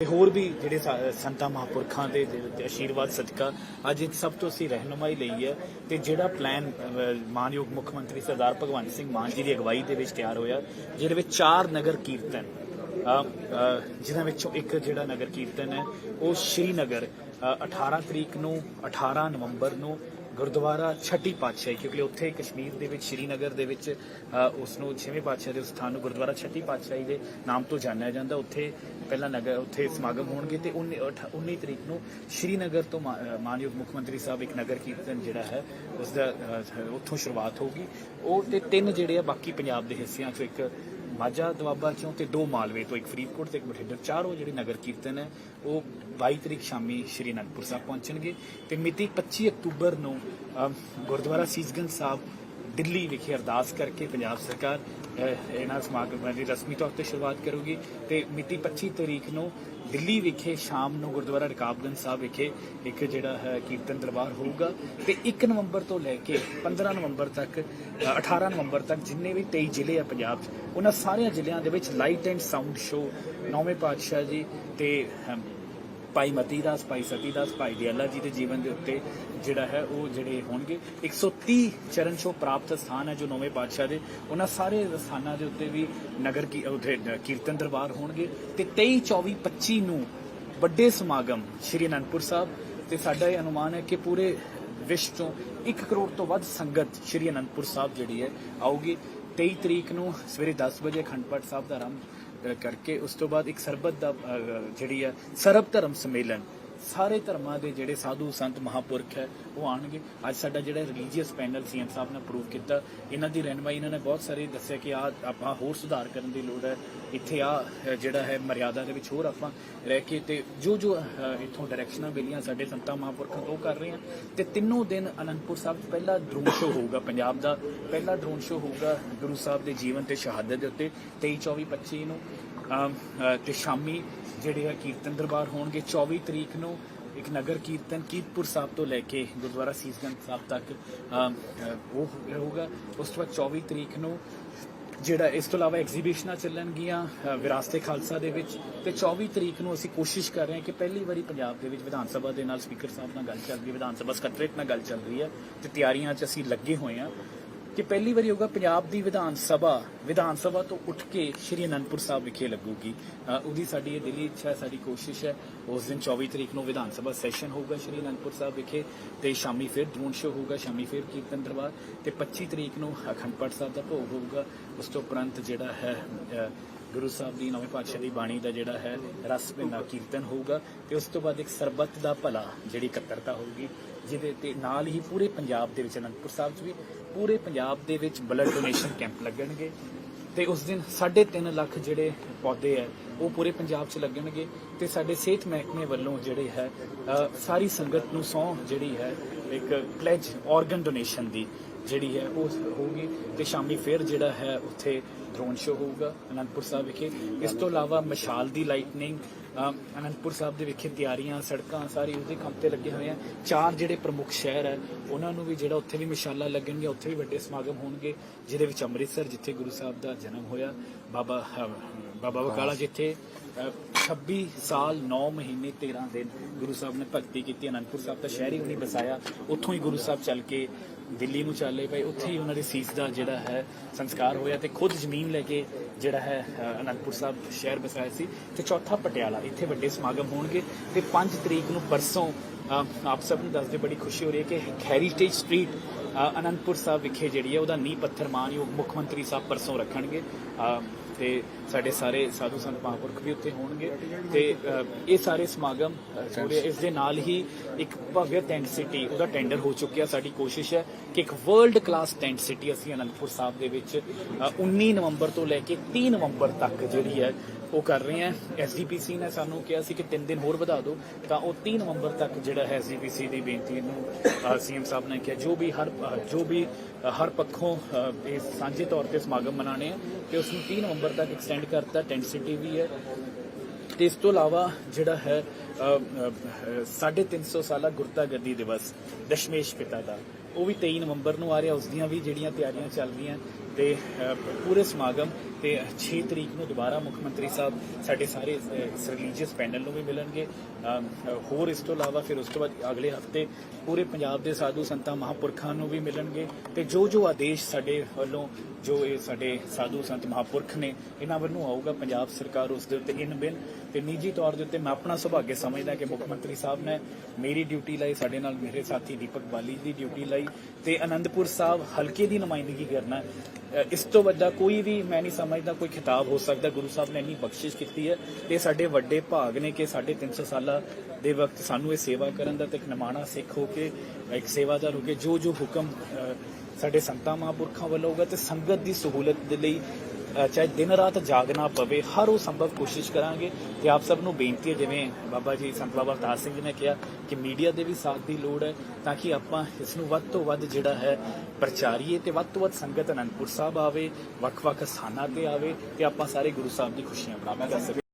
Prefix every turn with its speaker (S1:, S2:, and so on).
S1: ਹੋਰ ਵੀ ਜਿਹੜੇ ਸੰਤਾਂ ਮਹਾਂਪੁਰਖਾਂ ਦੇ ਜਿਹੜੇ ਆਸ਼ੀਰਵਾਦ ਸਦਕਾ ਅੱਜ ਇੱਕ ਸਭ ਤੋਂ ਅਸੀਂ ਰਹਿਨੁਮਾਈ ਲਈ ਹੈ ਤੇ ਜਿਹੜਾ ਪਲਾਨ ਮਾਨਯੋਗ ਮੁੱਖ ਮੰਤਰੀ ਸਰਦਾਰ ਭਗਵੰਤ ਸਿੰਘ ਮਾਨ ਜੀ ਦੀ ਅਗਵਾਈ ਦੇ ਵਿੱਚ ਤਿਆਰ ਹੋਇਆ ਜਿਹਦੇ ਵਿੱਚ ਚਾਰ ਨਗਰ ਕੀਰਤਨ ਅਹ, ਜਿਨ੍ਹਾਂ ਵਿੱਚੋਂ ਇੱਕ ਜਿਹੜਾ ਨਗਰ ਕੀਰਤਨ ਹੈ ਉਹ ਸ਼੍ਰੀਨਗਰ ਅਹ, 18 ਤਰੀਕ ਨੂੰ 18 ਨਵੰਬਰ ਨੂੰ ਗੁਰਦੁਆਰਾ ਛੱਟੀ ਪਾਤਸ਼ਾਹੀ ਕਿਉਂਕਿ ਉੱਥੇ ਕਸ਼ਮੀਰ ਦੇ ਵਿੱਚ ਸ਼੍ਰੀਨਗਰ ਦੇ ਵਿੱਚ ਅ, ਉਸ ਨੂੰ ਛੇਵੇਂ ਪਾਤਸ਼ਾਹ ਦੇ ਸਥਾਨ ਨੂੰ ਗੁਰਦੁਆਰਾ ਛੱਟੀ ਪਾਤਸ਼ਾਹੀ ਦੇ ਨਾਮ ਤੋਂ ਜਾਣਿਆ ਜਾਂਦਾ। ਉੱਥੇ ਪਹਿਲਾ ਨਗਰ ਉੱਥੇ ਸਮਾਗਮ ਹੋਣਗੇ ਤੇ 19 ਅਠ- 19 ਤਰੀਕ ਨੂੰ ਸ਼੍ਰੀਨਗਰ ਤੋਂ ਮਾ- ਮਾਨਯੋਗ ਮੁੱਖ ਮੰਤਰੀ ਸਾਹਿਬ ਇੱਕ ਨਗਰ ਕੀਰਤਨ ਜਿਹੜਾ ਹੈ ਉਸ ਦਾ ਉੱਥੋਂ ਸ਼ੁਰੂਆਤ ਹੋਊਗੀ। ਉਹ ਤੇ ਤਿੰਨ ਜਿਹੜੇ ਆ ਬਾਕੀ ਪੰਜਾਬ ਦੇ ਹਿੱਸਿਆਂ ਚੋਂ ਇੱਕ ਮਾਝਾ ਦੁਆਬਾ ਚੋਂ ਤੇ ਦੋ ਮਾਲਵੇ ਤੋਂ ਇੱਕ ਫਰੀਦਕੋਟ ਤੇ ਇੱਕ ਬਠਿੰਡਾ ਚਾਰੋਂ ਜਿਹੜੇ ਨਗਰ ਕੀਰਤਨ ਹੈ, ਉਹ 22 ਤਰੀਕ ਸ਼ਾਮੀ ਸ਼੍ਰੀ ਅਨੰਦਪੁਰ ਸਾਹਿਬ ਪਹੁੰਚਣਗੇ। ਤੇ ਮਿਤੀ 25 ਅਕਤੂਬਰ ਨੂੰ ਗੁਰਦੁਆਰਾ ਸੀਸਗੰਜ ਸਾਹਿਬ ਦਿੱਲੀ ਵਿਖੇ ਅਰਦਾਸ ਕਰਕੇ ਪੰਜਾਬ ਸਰਕਾਰ ਇਹਨਾਂ ਸਮਾਗਮਾਂ ਦੀ ਰਸਮੀ ਤੌਰ ਤੇ ਸ਼ੁਰੂਆਤ ਕਰੂਗੀ ਤੇ ਮਿਤੀ 25 ਤਰੀਕ ਨੂੰ ਦਿੱਲੀ ਵਿਖੇ ਸ਼ਾਮ ਨੂੰ ਗੁਰਦੁਆਰਾ ਰਕਾਬਗੰਜ ਸਾਹਿਬ ਵਿਖੇ ਇੱਕ ਜਿਹੜਾ ਹੈ ਕੀਰਤਨ ਦਰਬਾਰ ਹੋਊਗਾ ਤੇ 1 ਨਵੰਬਰ ਤੋਂ ਲੈ ਕੇ 15 ਨਵੰਬਰ ਤੱਕ ਅ, 18 ਨਵੰਬਰ ਤੱਕ ਜਿੰਨੇ ਵੀ 23 ਜ਼ਿਲ੍ਹੇ ਆ ਪੰਜਾਬ 'ਚ ਉਹਨਾਂ ਸਾਰਿਆਂ ਜ਼ਿਲ੍ਹਿਆਂ ਦੇ ਵਿੱਚ ਲਾਈਟ ਐਂਡ ਸਾਊਂਡ ਸ਼ੋ ਨੌਵੇਂ ਪਾਤਸ਼ਾਹ ਜੀ ਤੇ ਭਾਈ ਮਤੀ ਦਾਸ, ਭਾਈ ਸਤੀ ਦਾਸ, ਭਾਈ ਦਿਆਲਾ ਜੀ ਦੇ ਜੀਵਨ ਦੇ ਉੱਤੇ ਜਿਹੜਾ ਹੈ ਉਹ ਜਿਹੜੇ ਹੋਣਗੇ। 130 ਚਰਨ ਛੋਹ ਪ੍ਰਾਪਤ ਸਥਾਨ ਹੈ ਜੋ ਨੌਵੇਂ ਪਾਤਸ਼ਾਹ ਦੇ। ਉਹਨਾਂ ਸਾਰੇ ਸਥਾਨਾਂ ਦੇ ਉੱਤੇ ਵੀ ਨਗਰ ਕੀ ਉੱਥੇ ਕੀਰਤਨ ਦਰਬਾਰ ਹੋਣਗੇ। ਤੇ 23 24 25 ਨੂੰ ਵੱਡੇ ਸਮਾਗਮ ਸ਼੍ਰੀ ਅਨੰਦਪੁਰ ਸਾਹਿਬ ਤੇ ਸਾਡਾ ਇਹ ਅਨੁਮਾਨ ਹੈ ਕਿ ਪੂਰੇ ਵਿਸ਼ਵ ਤੋਂ 1 ਕਰੋੜ ਤੋਂ ਵੱਧ ਸੰਗਤ ਸ਼੍ਰੀ ਅਨੰਦਪੁਰ ਸਾਹਿਬ ਜਿਹੜੀ ਹੈ ਆਊਗੀ। 23 ਤਰੀਕ ਨੂੰ ਸਵੇਰੇ 10 ਵਜੇ ਅਖੰਡ ਪਾਠ ਸਾਹਿਬ ਦਾ ਆਰੰਭ ਕਰਕੇ ਉਸ ਤੋਂ ਬਾਅਦ ਇੱਕ ਸਰਬਤ ਦਾ ਅ, ਜਿਹੜੀ ਆ ਸਰਬ ਧਰਮ ਸੰਮੇਲਨ ਸਾਰੇ ਧਰਮਾਂ ਦੇ ਜਿਹੜੇ ਸਾਧੂ, ਸੰਤ, ਮਹਾਪੁਰਖ ਹੈ, ਉਹ ਆਣਗੇ ਅੱਜ ਸਾਡਾ ਜਿਹੜਾ ਰਿਲੀਜੀਅਸ ਪੈਨਲ ਸੀਐਮ ਸਾਹਿਬ ਨੇ ਅਪਰੂਵ ਕੀਤਾ। ਇਹਨਾਂ ਦੀ ਰਹਿਨਮਾਈ, ਇਹਨਾਂ ਨੇ ਬਹੁਤ ਸਾਰੇ ਦੱਸਿਆ ਕਿ ਆ ਆਪਾਂ ਹੋਰ ਸੁਧਾਰ ਕਰਨ ਦੀ ਲੋੜ ਹੈ। ਇੱਥੇ ਆ ਜਿਹੜਾ ਹੈ ਮਰਿਆਦਾ ਦੇ ਵਿੱਚ ਹੋਰ ਆਪਾਂ ਰਹਿ ਕੇ ਤੇ ਜੋ ਜੋ ਇੱਥੋਂ ਡਾਇਰੈਕਸ਼ਨਾਂ ਮਿਲੀਆਂ ਸਾਡੇ ਸੰਤਾਂ, ਮਹਾਂਪੁਰਖਾਂ ਤੋਂ ਉਹ ਕਰ ਰਹੇ ਆ ਤੇ ਤਿੰਨੋਂ ਦਿਨ ਅਨੰਦਪੁਰ ਸਾਹਿਬ ਪਹਿਲਾ ਡਰੋਨ ਸ਼ੋ ਹੋਊਗਾ, ਪੰਜਾਬ ਦਾ ਪਹਿਲਾ ਡਰੋਨ ਸ਼ੋ ਹੋਊਗਾ ਗੁਰੂ ਸਾਹਿਬ ਦੇ ਜੀਵਨ ਤੇ ਸ਼ਹਾਦਤ ਦੇ ਉੱਤੇ 23 24 25 ਨੂੰ। ਤੇ ਸ਼ਾਮੀ ਜਿਹੜੇ ਆ ਕੀਰਤਨ ਦਰਬਾਰ ਹੋਣਗੇ। 24 ਤਰੀਕ ਨੂੰ ਇੱਕ ਨਗਰ ਕੀਰਤਨ ਕੀਰਤਪੁਰ ਸਾਹਿਬ ਤੋਂ ਲੈ ਕੇ ਗੁਰਦੁਆਰਾ ਸੀਸਗੰਜ ਸਾਹਿਬ ਤੱਕ ਉਹ ਹੋਊਗਾ। ਉਸ ਤੋਂ ਬਾਅਦ 24 ਤਰੀਕ ਨੂੰ ਜਿਹੜਾ ਇਸ ਤੋਂ ਇਲਾਵਾ ਐਗਜ਼ੀਬਿਸ਼ਨਾਂ ਚੱਲਣਗੀਆਂ ਅ, ਵਿਰਾਸਤੇ ਖਾਲਸਾ ਦੇ ਵਿੱਚ। ਤੇ 24 ਤਰੀਕ ਨੂੰ ਅਸੀਂ ਕੋਸ਼ਿਸ਼ ਕਰ ਰਹੇ ਹਾਂ ਕਿ ਪਹਿਲੀ ਵਾਰੀ ਪੰਜਾਬ ਦੇ ਵਿੱਚ ਵਿਧਾਨ ਸਭਾ ਦੇ ਨਾਲ ਸਪੀਕਰ ਸਾਹਿਬ ਨਾਲ ਗੱਲ ਚੱਲ ਰਹੀ ਹੈ। ਵਿਧਾਨ ਸਭਾ ਸਕੱਤਰੇਟ ਨਾਲ ਗੱਲ ਚੱਲ ਰਹੀ ਹੈ। ਤੇ ਤਿਆਰੀਆਂ 'ਚ ਅਸੀਂ ਲੱਗੇ ਹੋਏ ਹਾਂ। ਕਿ ਪਹਿਲੀ ਵਾਰੀ ਹੋਗਾ ਪੰਜਾਬ ਦੀ ਵਿਧਾਨ ਸਭਾ। ਵਿਧਾਨ ਸਭਾ ਤੋਂ ਉੱਠ ਕੇ ਸ਼੍ਰੀ ਅਨੰਦਪੁਰ ਸਾਹਿਬ ਵਿਖੇ ਲੱਗੂਗੀ। ਉਹਦੀ ਸਾਡੀ ਇਹ ਦਿਲੀ ਇੱਛਾ ਹੈ ਸਾਡੀ ਕੋਸ਼ਿਸ਼ ਹੈ, ਉਸ ਦਿਨ 24 ਤਰੀਕ ਨੂੰ ਵਿਧਾਨ ਸਭਾ ਸੈਸ਼ਨ ਹੋਊਗਾ ਸ਼੍ਰੀ ਅਨੰਦਪੁਰ ਸਾਹਿਬ ਵਿਖੇ ਤੇ ਸ਼ਾਮੀ ਫਿਰ ਡਰੋਨ ਸ਼ੋ ਹੋਊਗਾ, ਸ਼ਾਮੀ ਫਿਰ ਕੀਰਤਨ ਦਰਬਾਰ ਤੇ 25 ਤਰੀਕ ਨੂੰ ਅਖੰਡ ਪਾਠ ਸਾਹਿਬ ਦਾ ਭੋਗ ਹੋਊਗਾ। ਉਸ ਤੋਂ ਉਪਰੰਤ ਜਿਹੜਾ ਹੈ ਗੁਰੂ ਸਾਹਿਬ ਦੀ ਨਵੇਂ ਪਾਤਸ਼ਾਹ ਦੀ ਬਾਣੀ ਦਾ ਜਿਹੜਾ ਹੈ, ਰਸ ਭਿੰਨਾ ਕੀਰਤਨ ਹੋਊਗਾ ਤੇ ਉਸ ਤੋਂ ਬਾਅਦ ਇੱਕ ਸਰਬੱਤ ਦਾ ਭਲਾ, ਜਿਹੜੀ ਇਕੱਤਰਤਾ ਹੋਊਗੀ, ਜਿਹਦੇ ਤੇ ਨਾਲ ਹੀ ਪੂਰੇ ਪੰਜਾਬ ਦੇ ਵਿੱਚ ਅਨੰਦਪੁਰ ਸਾਹਿਬ 'ਚ ਵੀ ਪੂਰੇ ਪੰਜਾਬ ਦੇ ਵਿੱਚ ਬਲੱਡ ਡੋਨੇਸ਼ਨ ਕੈਂਪ ਲੱਗਣਗੇ ਤੇ ਉਸ ਦਿਨ 3.5 ਲੱਖ ਜਿਹੜੇ ਪੌਦੇ ਹੈ, ਉਹ ਪੂਰੇ ਪੰਜਾਬ 'ਚ ਲੱਗਣਗੇ ਤੇ ਸਾਡੇ ਸਿਹਤ ਮਹਿਕਮੇ ਵੱਲੋਂ ਜਿਹੜੇ ਹੈ ਸਾਰੀ ਸੰਗਤ ਨੂੰ ਸੌ ਜਿਹੜੀ ਹੈ ਇੱਕ ਪਲੇਜ ਆਰਗਨ ਡੋਨੇਸ਼ਨ ਦੀ ਜਿਹੜੀ ਹੈ ਉਹ ਹੋਊਗੀ ਤੇ ਸ਼ਾਮੀ ਫਿਰ ਜਿਹੜਾ ਹੈ ਉੱਥੇ ਡਰੋਨ ਸ਼ੋ ਹੋਊਗਾ ਅਨੰਦਪੁਰ ਸਾਹਿਬ ਵਿਖੇ। ਇਸ ਤੋਂ ਇਲਾਵਾ ਮਸ਼ਾਲ ਦੀ ਲਾਈਟਨਿੰਗ ਅਨੰਦਪੁਰ ਸਾਹਿਬ ਦੇ ਵਿਖੇ ਤਿਆਰੀਆਂ ਸੜਕਾਂ ਸਾਰੀ ਉਹਦੇ ਕੰਮ ਤੇ ਲੱਗੇ ਹੋਏ ਆ। ਚਾਰ ਜਿਹੜੇ ਪ੍ਰਮੁੱਖ ਸ਼ਹਿਰ ਹੈ ਉਹਨਾਂ ਨੂੰ ਵੀ ਜਿਹੜਾ ਉੱਥੇ ਵੀ ਮਸ਼ਾਲਾਂ ਲੱਗਣਗੀਆਂ ਉੱਥੇ ਵੀ ਵੱਡੇ ਸਮਾਗਮ ਹੋਣਗੇ ਜਿਹਦੇ ਵਿੱਚ ਅੰਮ੍ਰਿਤਸਰ ਜਿੱਥੇ ਗੁਰੂ ਸਾਹਿਬ ਦਾ ਜਨਮ ਹੋਇਆ ਬਾਬਾ ਅਹ, ਬਾਬਾ ਬਕਾਲਾ ਜਿੱਥੇ ਅਹ, 26 ਸਾਲ 9 ਮਹੀਨੇ 13 ਦਿਨ ਗੁਰੂ ਸਾਹਿਬ ਨੇ ਭਗਤੀ ਕੀਤੀ ਅਨੰਦਪੁਰ ਸਾਹਿਬ ਦਾ ਸ਼ਹਿਰ ਹੀ ਉਹਨੇ ਬਸਾਇਆ ਉੱਥੋਂ ਹੀ ਗੁਰੂ ਸਾਹਿਬ ਚੱਲ ਕੇ ਦਿੱਲੀ ਨੂੰ ਚੱਲੇ ਪਏ। ਉੱਥੇ ਹੀ ਉਹਨਾਂ ਦੇ ਸੀਸ ਦਾ ਜਿਹੜਾ ਹੈ ਸੰਸਕਾਰ ਹੋਇਆ ਤੇ ਖੁਦ ਜ਼ਮੀਨ ਲੈ ਕੇ ਜਿਹੜਾ ਹੈ ਅਨੰਦਪੁਰ ਸਾਹਿਬ ਸ਼ਹਿਰ ਬਸਾਇਆ ਸੀ ਤੇ ਚੌਥਾ ਪਟਿਆਲਾ ਇੱਥੇ ਵੱਡੇ ਸਮਾਗਮ ਹੋਣਗੇ ਤੇ 5 ਤਰੀਕ ਨੂੰ ਪਰਸੋਂ ਆਪ ਸਭ ਨੂੰ ਦੱਸਦੇ ਬੜੀ ਖੁਸ਼ੀ ਹੋ ਰਹੀ ਹੈ ਕਿ ਹੈਰੀਟੇਜ ਸਟਰੀਟ ਅਨੰਦਪੁਰ ਸਾਹਿਬ ਵਿਖੇ ਜਿਹੜੀ ਹੈ ਉਹਦਾ ਨੀਂਹ ਪੱਥਰ ਮਾਨਯੋਗ ਮੁੱਖ ਮੰਤਰੀ ਸਾਹਿਬ ਪਰਸੋਂ ਰੱਖਣਗੇ। ਅ, ਸਾਡੇ ਸਾਰੇ ਸਾਧੂ ਸੰਤ ਮਹਾਂਪੁਰਖ ਵੀ ਉੱਥੇ ਹੋਣਗੇ। ਤੇ ਇਹ ਸਾਰੇ ਸਮਾਗਮ ਅ, ਇਸ ਦੇ ਨਾਲ ਹੀ ਇੱਕ ਭਵਯ ਟੈਂਟ ਸਿਟੀ ਉਹਦਾ ਟੈਂਡਰ ਹੋ ਚੁੱਕਿਆ ਸਾਡੀ ਕੋਸ਼ਿਸ਼ ਹੈ ਕਿ ਇੱਕ ਵਰਲਡ ਕਲਾਸ ਟੈਂਟ ਸਿਟੀ ਅਸੀਂ ਅਨੰਦਪੁਰ ਸਾਹਿਬ ਦੇ ਵਿੱਚ ਅ, 19 ਨਵੰਬਰ ਤੋਂ ਲੈ ਕੇ 30 ਨਵੰਬਰ ਤੱਕ ਜਿਹੜੀ ਹੈ ਉਹ ਕਰ ਰਹੇ ਹਾਂ ਐਸਡੀਪੀਸੀ ਨੇ ਸਾਨੂੰ ਕਿਹਾ ਸੀ ਕਿ 3 ਦਿਨ ਹੋਰ ਵਧਾ ਦਿਓ। ਤਾਂ ਉਹ 30 ਨਵੰਬਰ ਤੱਕ ਜਿਹੜਾ ਹੈ ਐਸਡੀਪੀਸੀ ਦੀ ਬੇਨਤੀ ਨੂੰ ਸੀਐਮ ਸਾਹਿਬ ਨੇ ਕਿਹਾ ਜੋ ਵੀ ਹਰ ਜੋ ਵੀ ਹਰ ਪੱਖੋਂ ਅ, ਇਹ ਸਾਂਝੇ ਤੌਰ ਤੇ ਸਮਾਗਮ ਮਨਾਣੇ ਆ ਤੇ ਉਸ ਨੂੰ 30 ਨਵੰਬਰ ਤੱਕ ਐਕਸਟੈਂਡ ਕਰਤਾ। ਟੈਂਟ ਸਿਟੀ ਵੀ ਹੈ। ਤੇ ਇਸ ਤੋਂ ਇਲਾਵਾ ਜਿਹੜਾ ਹੈ 350 ਸਾਲਾ ਗੁਰਤਾ ਗੱਦੀ ਦਿਵਸ ਦਸ਼ਮੇਸ਼ ਪਿਤਾ ਦਾ। ਉਹ ਵੀ 23 ਨਵੰਬਰ ਨੂੰ ਆ ਰਿਹਾ, ਉਸ ਦੀਆਂ ਵੀ ਜਿਹੜੀਆਂ ਤਿਆਰੀਆਂ ਚੱਲ ਰਹੀਆਂ ਤੇ ਪੂਰੇ ਸਮਾਗਮ ਤੇ 6 ਤਰੀਕ ਨੂੰ ਦੁਬਾਰਾ ਮੁੱਖ ਮੰਤਰੀ ਸਾਹਿਬ ਸਾਡੇ ਸਾਰੇ ਰਿਲੀਜੀਅਸ ਪੈਨਲ ਨੂੰ ਵੀ ਮਿਲਣਗੇ। ਹੋਰ ਇਸ ਤੋਂ ਇਲਾਵਾ ਫਿਰ ਉਸ ਤੋਂ ਬਾਅਦ ਅਗਲੇ ਹਫ਼ਤੇ ਪੂਰੇ ਪੰਜਾਬ ਦੇ ਸਾਧੂ ਸੰਤਾਂ, ਮਹਾਂਪੁਰਖਾਂ ਨੂੰ ਵੀ ਮਿਲਣਗੇ ਤੇ ਜੋ ਜੋ ਆਦੇਸ਼ ਸਾਡੇ ਵੱਲੋਂ, ਜੋ ਇਹ ਸਾਡੇ ਸਾਧੂ ਸੰਤ ਮਹਾਂਪੁਰਖ ਨੇ, ਇਹਨਾਂ ਵੱਲੋਂ ਆਊਗਾ ਪੰਜਾਬ ਸਰਕਾਰ ਉਸ ਦੇ ਉੱਤੇ ਇਨ ਬਿਨ ਤੇ ਨਿੱਜੀ ਤੌਰ ਦੇ ਉੱਤੇ ਮੈਂ ਆਪਣਾ ਸੁਭਾਗਿਆ ਸਮਝਦਾ ਕਿ ਮੁੱਖ ਮੰਤਰੀ ਸਾਹਿਬ ਨੇ ਮੇਰੀ ਡਿਊਟੀ ਲਈ, ਸਾਡੇ ਨਾਲ ਮੇਰੇ ਸਾਥੀ ਦੀਪਕ ਬਾਲੀ ਦੀ ਡਿਊਟੀ ਲਈ ਤੇ ਅਨੰਦਪੁਰ ਸਾਹਿਬ ਹਲਕੇ ਦੀ ਨੁਮਾਇੰਦਗੀ ਕਰਨਾ ਇਸ ਤੋਂ ਵੱਡਾ ਕੋਈ ਵੀ ਮੈਂ ਨਹੀਂ ਸਮਝਦਾ ਕੋਈ ਖਿਤਾਬ ਹੋ ਸਕਦਾ। ਗੁਰੂ ਸਾਹਿਬ ਨੇ ਇੰਨੀ ਬਖਸ਼ਿਸ਼ ਕੀਤੀ ਹੈ ਤੇ ਸਾਡੇ ਵੱਡੇ ਭਾਗ ਨੇ ਕਿ ਸਾਡੇ 300 ਸਾਲਾਂ ਦੇ ਵਕਤ ਸਾਨੂੰ ਇਹ ਸੇਵਾ ਕਰਨ ਦਾ ਤੇ ਇੱਕ ਨਿਮਾਣਾ ਸਿੱਖ ਹੋ ਕੇ, ਇੱਕ ਸੇਵਾਦਾਰ ਹੋ ਕੇ ਜੋ ਜੋ ਹੁਕਮ ਸਾਡੇ ਸੰਤਾਂ ਮਹਾਂਪੁਰਖਾਂ ਵੱਲੋਂ ਹੋਗਾ ਤੇ ਸੰਗਤ ਦੀ ਸਹੂਲਤ ਦੇ ਲਈ ਚਾਹੇ ਦਿਨ ਰਾਤ ਜਾਗਣਾ ਪਵੇ, ਹਰ ਉਹ ਸੰਭਵ ਕੋਸ਼ਿਸ਼ ਕਰਾਂਗੇ। ਤੇ ਆਪ ਸਭ ਨੂੰ ਬੇਨਤੀ ਹੈ, ਜਿਵੇਂ ਬਾਬਾ ਜੀ ਸੰਤ ਬਾਬਾ ਅਵਤਾਰ ਸਿੰਘ ਜੀ ਨੇ ਕਿਹਾ ਕਿ ਮੀਡੀਆ ਦੇ ਵੀ ਸਾਥ ਦੀ ਲੋੜ ਹੈ, ਤਾਂ ਕਿ ਆਪਾਂ ਇਸ ਨੂੰ ਵੱਧ ਤੋਂ ਵੱਧ ਜਿਹੜਾ ਹੈ ਪ੍ਰਚਾਰੀਏ ਤੇ ਵੱਧ ਤੋਂ ਵੱਧ ਸੰਗਤ ਅਨੰਦਪੁਰ ਸਾਹਿਬ ਆਵੇ, ਵੱਖ-ਵੱਖ ਸਥਾਨਾਂ ਤੇ ਆਵੇ ਤੇ ਆਪਾਂ ਸਾਰੇ ਗੁਰੂ ਸਾਹਿਬ ਦੀ ਖੁਸ਼ੀਆਂ ਪ੍ਰਾਪਤ ਕਰ ਸਕੀਏ।